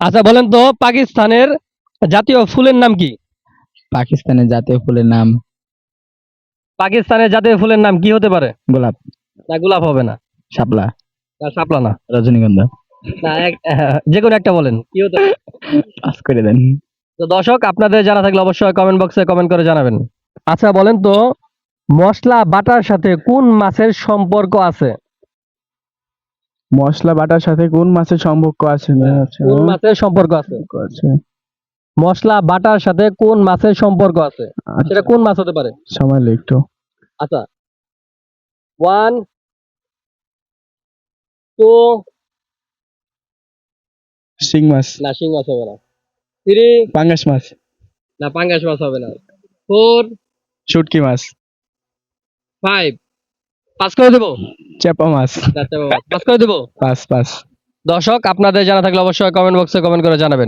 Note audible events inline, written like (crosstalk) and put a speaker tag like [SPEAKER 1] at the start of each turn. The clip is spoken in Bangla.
[SPEAKER 1] আচ্ছা বলেন তো পাকিস্তানের জাতীয় ফুলের নাম কি?
[SPEAKER 2] পাকিস্তানের জাতীয় ফুলের নাম?
[SPEAKER 1] পাকিস্তানের জাতীয় ফুলের নাম কি হতে পারে?
[SPEAKER 2] গোলাপ।
[SPEAKER 1] না গোলাপ হবে না।
[SPEAKER 2] শাপলা।
[SPEAKER 1] না শাপলা না।
[SPEAKER 2] রজনীগন্ধা।
[SPEAKER 1] না (laughs) যে কোনো একটা বলেন কি হতে
[SPEAKER 2] পাস করে দেন।
[SPEAKER 1] তো দর্শক আপনাদের জানা থাকলে অবশ্যই কমেন্ট বক্সে কমেন্ট করে জানাবেন। আচ্ছা বলেন তো মশলা বাটার সাথে কোন মাছের সম্পর্ক আছে?
[SPEAKER 2] মশলা বাটার সাথে কোন মাছের সম্পর্ক আছে? আচ্ছা,
[SPEAKER 1] কোন মাছের সম্পর্ক আছে? মশলা বাটার সাথে কোন মাছের সম্পর্ক আছে? সেটা কোন মাছ হতে পারে?
[SPEAKER 2] সময় একটু।
[SPEAKER 1] আচ্ছা। ওয়ান টু
[SPEAKER 2] শিং মাছ।
[SPEAKER 1] না শিং মাছ হবে না। থ্রি
[SPEAKER 2] পাঙ্গাস মাছ।
[SPEAKER 1] না পাঙ্গাস মাছ হবে না। ফোর
[SPEAKER 2] শুটকি মাছ।
[SPEAKER 1] ফাইভ পাস করে দেবো?
[SPEAKER 2] চেপা মাছ।
[SPEAKER 1] পাস করে দেবো?
[SPEAKER 2] পাস পাস
[SPEAKER 1] দর্শক আপনাদের জানা থাকলে অবশ্যই কমেন্ট বক্সে কমেন্ট করে জানাবেন।